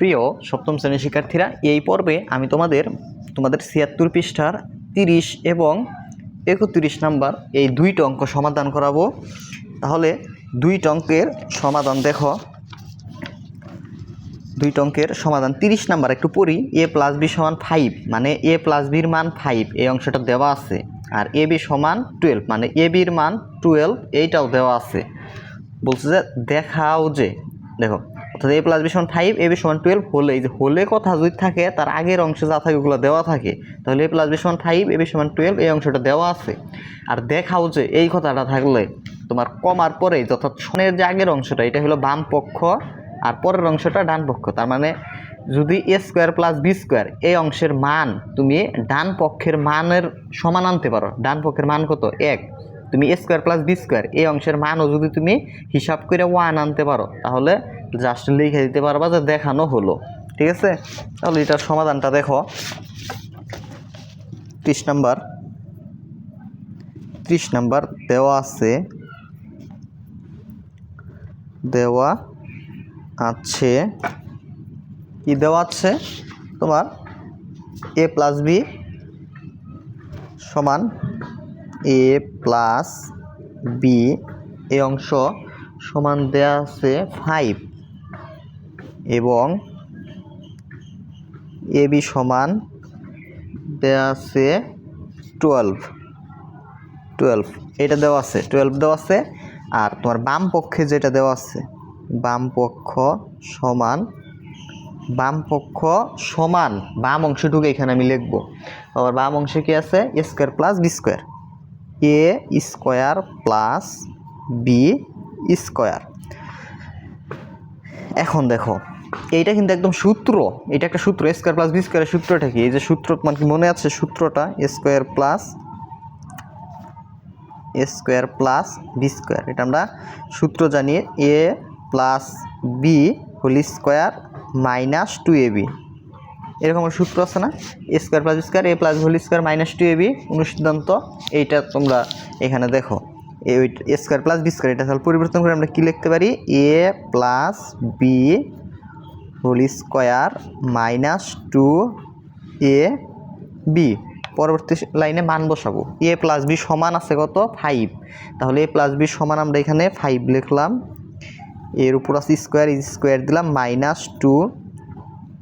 প্রিয় সপ্তম শ্রেণির শিক্ষার্থীরা, এই পর্বে আমি তোমাদের তোমাদের ছিয়াত্তর পৃষ্ঠার তিরিশ এবং একত্রিশ নাম্বার এই দুইটা অঙ্ক সমাধান করাবো। তাহলে দুইটা অঙ্কের সমাধান দেখো। দুই অঙ্কের সমাধান তিরিশ নাম্বার একটু পড়ি। এ প্লাস বি সমান ফাইভ মানে এ প্লাস বির মান ফাইভ এই অংশটা দেওয়া আছে। আর এ বি সমান টুয়েলভ মানে এ বির মান টুয়েলভ এইটাও দেওয়া আছে। বলছে যে দেখাও যে, দেখো অর্থাৎ এ প্লাস বি সমান ফাইভ এ বি সমান টুয়েলভ হলে, এই যে হলে কথা যদি থাকে, তার আগের অংশে যা থাকে ওগুলো দেওয়া থাকে। তাহলে এ প্লাস বি সমান ফাইভ এ বি সমান টুয়েলভ এই অংশটা দেওয়া আছে। আর দেখাও যে এই কথাটা থাকলে তোমার কমার পরে অর্থাৎ সনের যে আগের অংশটা, এটা হলো বাম পক্ষ আর পরের অংশটা ডান পক্ষ। তার মানে যদি A square plus B square এই অংশের মান তুমি ডান পক্ষের মানের সমান আনতে পারো। ডান পক্ষের মান কত? এক। তুমি A square plus B square এই অংশের মানও যদি তুমি হিসাব করে ওয়ান আনতে পারো, তাহলে জাস্ট লিখে দিতে পারবা যে দেখানো হলো, ঠিক আছে? তাহলে এটার সমাধানটা দেখো। ত্রিশ নাম্বার। ত্রিশ নাম্বার দেওয়া আছে। দেওয়া আছে। কি দেওয়া আছে? তোমার এ প্লাস বি সমান এ প্লাস বি এ অংশ সমান দেওয়া আছে ফাইভ এবং এ বি সমান দেওয়া আছে টুয়েলভ টুয়েলভ এটা দেওয়া আছে টুয়েলভ দেওয়া আছে। আর তোমার বাম পক্ষে যেটা দেওয়া আছে, বাম পক্ষ সমান, বাম পক্ষ সমান, বাম অংশটুকু এখানে আমি লিখব। আবার বাম অংশে কি আছে? A square plus B square A square plus B square এখন দেখো এইটা কিন্তু একদম সূত্র, এটা একটা সূত্র স্কোয়ার প্লাস বি স্কোয়ারের সূত্রটা কি? এই যে সূত্র তোমার কি মনে আছে সূত্রটা? Square plus A square plus B square এটা আমরা সূত্র জানি A plus B whole square minus two A B এরকম সূত্র আছে না? Square plus square A plus whole square minus two A B অনুসিদ্ধান্ত, এইটা তোমরা এখানে দেখো। A square plus B square এটা তাহলে পরিবর্তন করে আমরা কী লিখতে পারি? A plus B whole square minus two A B. পরবর্তী লাইনে মান বসাবো। এ প্লাস বি সমান আছে কত? ফাইভ। তাহলে এ প্লাস বি সমান আমরা এখানে ফাইভ লিখলাম। এর উপর আছে স্কোয়ার স্কোয়ার দিলাম মাইনাস টু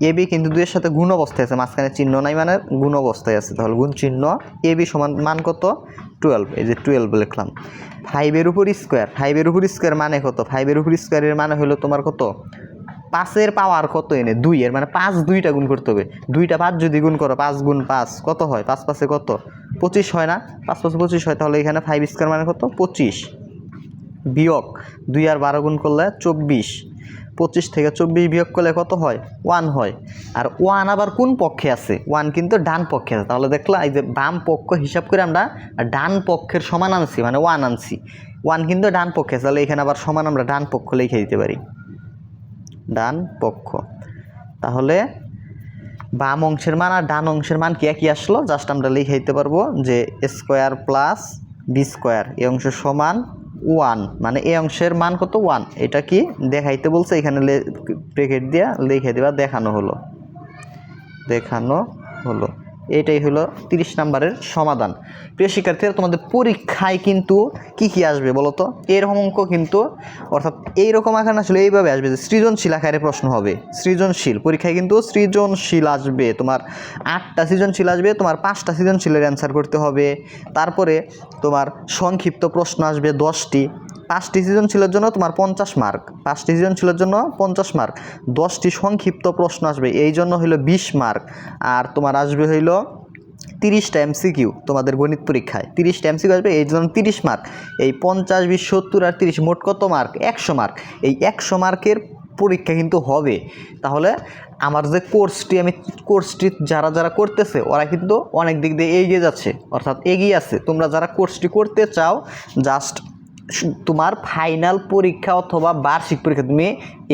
এ বি। কিন্তু দুইয়ের সাথে গুণ অবস্থায় আছে, মাঝখানে চিহ্ন নাই মানে গুণ অবস্থায় আছে। তাহলে গুণ চিহ্ন এ বি সমান মান কত? টুয়েলভ। এই যে টুয়েলভ লিখলাম। ফাইভের উপর স্কোয়ার। ফাইভের উপর স্কোয়ার মানে কত? ফাইভের উপর স্কোয়ারের মানে হলো তোমার কত? পাঁচের পাওয়ার কত এনে? দুইয়ের মানে পাঁচ দুইটা গুণ করতে হবে। দুইটা পাঁচ যদি গুণ করো, পাঁচ গুণ পাঁচ, কত হয়? পাঁচ পাঁচে কত? পঁচিশ হয় না? পাঁচ পাঁচে পঁচিশ হয়, তাহলে এখানে ফাইভ স্কোয়ার মানে কত? পঁচিশ। বিয়োগ দুই আর বারো গুণ করলে চব্বিশ। পঁচিশ থেকে চব্বিশ বিয়োগ করলে কত হয়? ওয়ান হয়। আর ওয়ান আবার কোন পক্ষে আছে? ওয়ান কিন্তু ডান পক্ষে আছে। তাহলে দেখলাম এই যে বাম পক্ষ হিসাব করে আমরা ডান পক্ষের সমান আনছি মানে ওয়ান আনছি। ওয়ান কিন্তু ডান পক্ষে আছে। তাহলে এখানে আবার সমান আমরা ডান পক্ষ লিখে দিতে পারি। ডান পক্ষ। তাহলে বাম অংশের মান আর ডান অংশের মান কি একই আসলো? জাস্ট আমরা লিখাইতে পারব যে স্কোয়ার প্লাস বি স্কোয়ার এই অংশ সমান ওয়ান মানে এ অংশের মান কত? ওয়ান। এটা কি দেখাইতে বলছে, এখানে ব্রেকেট দিয়ে লিখে দেওয়া দেখানো হলো। দেখানো হলো। এটাই হলো তিরিশ নাম্বারের সমাধান। প্রিয় শিক্ষার্থীরা, তোমাদের পরীক্ষায় কিন্তু কি কি আসবে বলো তো? এরকম অঙ্ক কিন্তু, অর্থাৎ এইরকম আকার না আসলে এইভাবে আসবে যে সৃজনশীল আকারে প্রশ্ন হবে। সৃজনশীল, পরীক্ষায় কিন্তু সৃজনশীল আসবে। তোমার আটটা সৃজনশীল আসবে, তোমার পাঁচটা সৃজনশীলের অ্যান্সার করতে হবে। তারপরে তোমার সংক্ষিপ্ত প্রশ্ন আসবে দশটি। পাঁচটি সৃজনশীলের জন্য তোমার পঞ্চাশ মার্ক। পাঁচটি সৃজনশীলের জন্য পঞ্চাশ মার্ক। দশটি সংক্ষিপ্ত প্রশ্ন আসবে, এই জন্য হইল বিশ মার্ক। আর তোমার আসবে হইল তিরিশটা এমসিকিউ তোমাদের গণিত পরীক্ষায়। তিরিশটা এমসিকিউ আসবে, এই জন্য তিরিশ মার্ক। এই পঞ্চাশ, বিশ, সত্তর আর তিরিশ মোট কত মার্ক? একশো মার্ক। এই একশো মার্কের পরীক্ষা কিন্তু হবে। তাহলে আমার যে কোর্সটি, আমি কোর্সটি যারা যারা করতেছে, ওরা কিন্তু অনেক দিক দিয়ে এগিয়ে যাচ্ছে। অর্থাৎ এগিয়ে আছে। তোমরা যারা কোর্সটি করতে চাও জাস্ট তোমার ফাইনাল পরীক্ষা অথবা বার্ষিক পরীক্ষা তুমি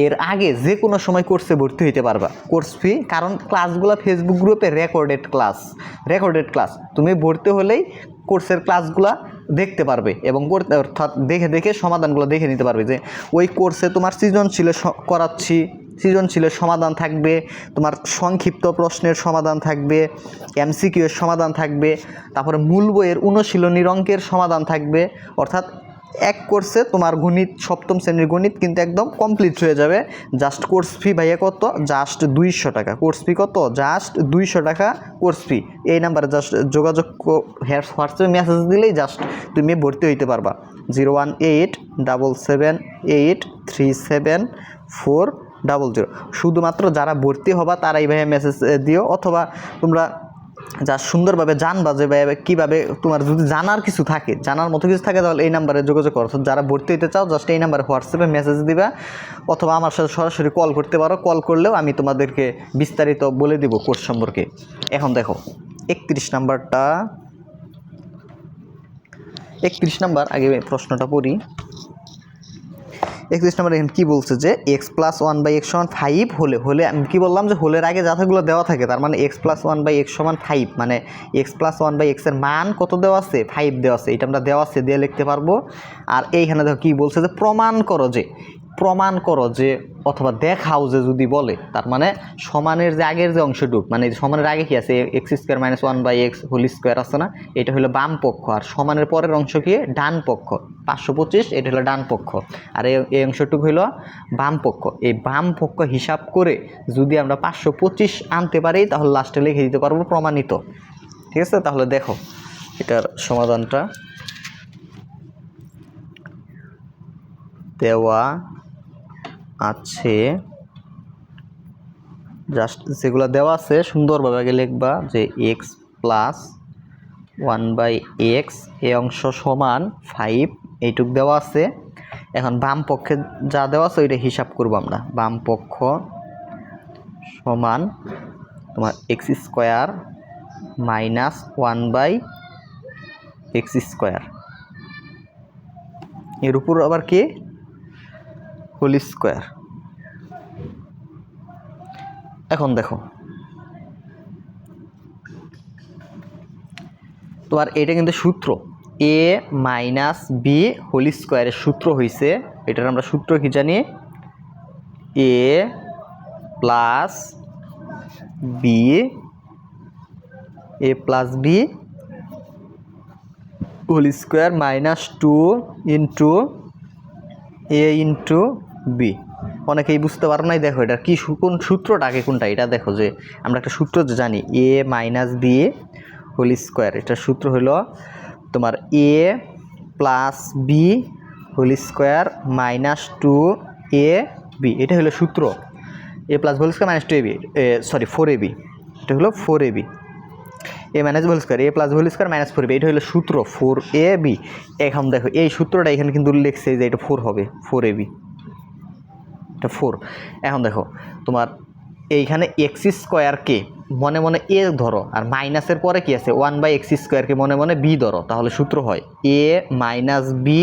এর আগে যে কোনো সময় কোর্সে ভর্তি হইতে পারবা। কোর্স ফি কারণ ক্লাসগুলো ফেসবুক গ্রুপে রেকর্ডেড ক্লাস রেকর্ডেড ক্লাস তুমি ভর্তি হলেই কোর্সের ক্লাসগুলো দেখতে পারবে এবং অর্থাৎ দেখে দেখে সমাধানগুলো দেখে নিতে পারবে যে ওই কোর্সে তোমার সৃজনশীলে করাচ্ছি, সৃজনশীলের সমাধান থাকবে, তোমার সংক্ষিপ্ত প্রশ্নের সমাধান থাকবে এমসিকিউ এর সমাধান থাকবে, তারপরে মূল বইয়ের অনুশীলনীর অঙ্কের সমাধান থাকবে, অর্থাৎ এক কোর্সে তোমার গণিত, সপ্তম শ্রেণির গণিত কিন্তু একদম কমপ্লিট হয়ে যাবে। জাস্ট কোর্স ফি ভাইয়া কত? জাস্ট দুইশো টাকা। কোর্স ফি কত? জাস্ট দুইশো টাকা কোর্স ফি এই নাম্বারে জাস্ট যোগাযোগ হোয়াটসঅ্যাপে মেসেজ দিলেই জাস্ট তুমি ভর্তি হইতে পারবা। Zero one eight double seven eight three seven four double zero শুধুমাত্র যারা ভর্তি হবা, তারাই ভাইয়া মেসেজ দিও। অথবা তোমরা যা সুন্দরভাবে জানবা যে কীভাবে তোমার যদি জানার কিছু থাকে, জানার মতো কিছু থাকে তাহলে এই নাম্বারে যোগাযোগ করো। যারা ভর্তি হতে চাও জাস্ট এই নাম্বারে হোয়াটসঅ্যাপে মেসেজ দিবা, অথবা আমার সাথে সরাসরি কল করতে পারো। কল করলেও আমি তোমাদেরকে বিস্তারিত বলে দিব কোর্স সম্পর্কে। এখন দেখো, একত্রিশ নাম্বারটা, একত্রিশ নাম্বার, আগে প্রশ্নটা পড়ি। একত্রিশ নম্বর এখানে কী বলছে যে X plus one by X সমান ফাইভ হলে হলে আমি কী বললাম যে হোলের আগে যাথাগুলো দেওয়া থাকে, তার মানে X plus one by X সমান ফাইভ মানে এক্স প্লাস ওয়ান বাই এক্সের মান কত দেওয়া আছে? ফাইভ দেওয়া আছে, এটা আমরা দেওয়া আছে, দিয়ে লিখতে পারব। আর এইখানে দেখো কী বলছে যে প্রমাণ করো যে প্রমাণ করো যে, অথবা দেখাও যে যদি বলে, তার মানে সমানের যে আগের যে অংশটুক মানে সমানের আগে কি আছে? X square minus one by X whole square আছে না? এটা হলো বাম পক্ষ, আর সমানের পরের অংশ কি? ডান পক্ষ। পাঁচশো পঁচিশ, এটা হলো ডান পক্ষ। আর এই অংশটুক হলো বাম পক্ষ। এই বাম পক্ষ হিসাব করে যদি আমরা পাঁচশো পঁচিশ আনতে পারি, তাহলে লাস্টে লিখে দিতে পারব প্রমাণিত। ঠিক আছে? তাহলে দেখো, এটার সমাধানটা দেওয়া আছে। জাস্ট যেগুলো দেওয়া আছে, সুন্দরভাবে আগে লিখবা যে X plus one by X এ অংশ সমান ফাইভ এইটুক দেওয়া আছে। এখন বাম পক্ষে যা দেওয়া আছে, ওইটা হিসাব করব আমরা। বাম পক্ষ সমান তোমার X square minus one by X square এর উপর আবার কি? হোল স্কোয়ার এখন দেখো। তোমার এটা কিন্তু সূত্র। এ মাইনাস বি হোল স্কোয়ারের সূত্র হয়েছে এটার আমরা সূত্র কি জানি? A plus B A plus B whole square minus two into A into B. অনেকেই বুঝতে পারো নাই, দেখো এটা কি কোন সূত্রটা আগে কোনটা? এটা দেখো যে আমরা একটা সূত্র জানি, A minus B whole square. এটার সূত্র হলো তোমার A plus B whole square minus two A B. এটা হলো সূত্র। A plus whole square minus two A B. Sorry, four A B. এটা হলো four A B. A minus whole square, A plus whole square minus four B. এটা হলো সূত্র, four A B. এখন দেখো, এই সূত্রটা এখানে কিন্তু লিখছে যে এটা ফোর হবে, ফোর এ বি। এটা ফোর। এখন দেখো, তোমার এইখানে এক্স স্কোয়ারকে মনে মনে এ ধরো, আর মাইনাসের পরে কি আছে? ওয়ান বাই এক্স স্কোয়ারকে মনে মনে বি ধরো, তাহলে সূত্র হয় A minus B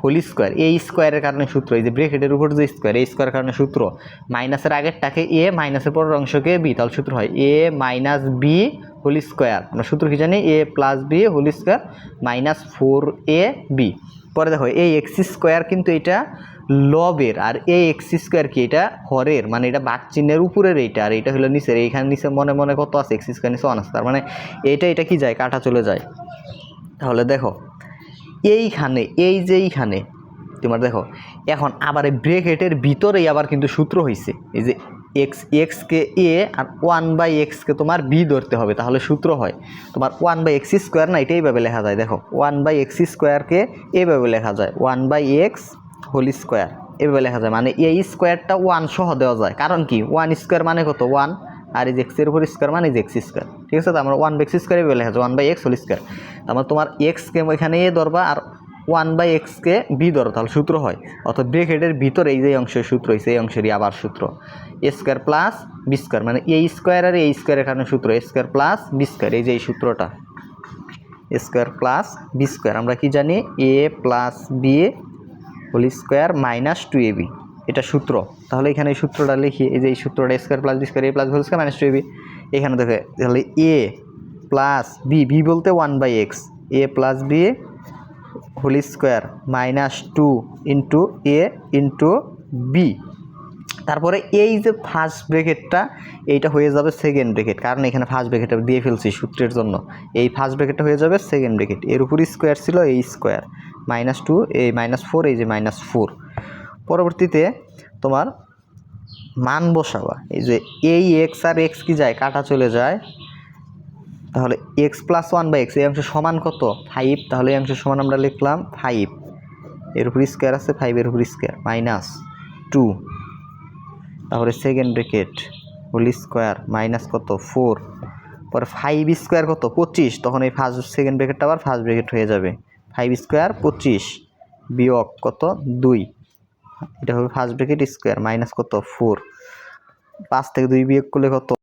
whole square এই স্কোয়ারের কারণে সূত্র, এই যে ব্রেকেটের উপর যে স্কোয়ার এই স্কোয়ারের কারণে সূত্র মাইনাসের আগেরটাকে এ মাইনাসের পরের অংশকে বি তাহলে সূত্র হয় A minus B whole square আমরা সূত্র কি জানি? A plus B whole square minus four A B পরে দেখো, এই এক্স স্কোয়ার কিন্তু এটা লবের আর এই এক্স স্কোয়ার কি? এটা হরের মানে এটা বাক চিহ্নের উপরের এইটা, আর এটা হলো নিচের, এইখানে নিচে মনে মনে কত আছে? এক্স স্কোয়ার নিচে ওয়ান আছে, তার মানে এইটা এটা কি যায়? কাটা চলে যায়। তাহলে দেখো, এইখানে, এই যে এইখানে, তোমার দেখো, এখন আবার এই ব্রেকেটের ভিতরেই আবার কিন্তু সূত্র হয়েছে এই যে এক্স এক্সকে এ আর ওয়ান বাই এক্সকে তোমার বি ধরতে হবে, তাহলে সূত্র হয়। তোমার ওয়ান বাই এক্স স্কোয়ার না এটা এইভাবে লেখা যায়, দেখো ওয়ান বাই এক্স স্কোয়ারকে এভাবে লেখা যায় one by X whole square এভাবে লেখা যায়। মানে এই স্কোয়ারটা ওয়ান সহ দেওয়া যায়। কারণ কি? ওয়ান স্কোয়ার মানে কত? ওয়ান আর এই এক্সের উপর স্কোয়ার মানে এক্স স্কোয়ার ঠিক আছে? তো আমরা ওয়ান বাই এক্স স্কোয়ার এভাবে লেখা যায়। One by X whole square তারপর তোমার এক্সকে এখানে এ ধরবা আর ওয়ান বাই এক্সকে বি ধরো, তাহলে সূত্র হয়। অর্থাৎ ব্রেকেটের ভিতরে এই যে অংশের সূত্র হয়েছে এই অংশেরই আবার সূত্র। A square plus B square মানে এই স্কোয়ার আর এই স্কোয়ারের কারণে সূত্র। A square plus B square এই যে এই সূত্রটা। স্কোয়ার প্লাস বি স্কোয়ার আমরা কি জানি? A plus B whole square minus two A B এটা সূত্র। তাহলে এখানে এই সূত্রটা লিখি, এই যে এই সূত্রটা square plus B square A plus whole square minus two B এখানে দেখে, তাহলে এ প্লাস বি বি বলতে one by X A plus B whole square minus two into A into B তারপরে এই যে ফার্স্ট ব্রেকেটটা এইটা হয়ে যাবে সেকেন্ড ব্রেকেট কারণ এখানে ফার্স্ট ব্রেকেটটা দিয়ে ফেলছি সূত্রের জন্য। এই ফার্স্ট ব্রেকেটটা হয়ে যাবে সেকেন্ড ব্রেকেট এর উপর স্কোয়ার ছিল এই স্কোয়ার মাইনাস টু এই মাইনাস ফোর এই যে মাইনাস ফোর পরবর্তীতে তোমার মান বসাবা। এই যে এই এক্স আর এক্স কি যায়? কাটা চলে যায়। তাহলে X plus one by X এই অংশ সমান কত? ফাইভ তাহলে এই অংশ সমান আমরা লিখলাম ফাইভ এর উপর স্কোয়ার আছে ফাইভের উপর স্কোয়ার মাইনাস টু তারপরে second bracket whole square minus কত? ফোর পরে ফাইভ স্কোয়ার কত? পঁচিশ। তখন এই ফার্স্ট সেকেন্ড ব্রেকেটটা আবার ফার্স্ট ব্রেকেট হয়ে যাবে। ফাইভ স্কোয়ার পঁচিশ। বিয়োগ কত? দুই। এটা হবে ফার্স্ট ব্রেকেট স্কোয়ার মাইনাস কত? ফোর পাঁচ থেকে দুই বিয়োগ করলে কত?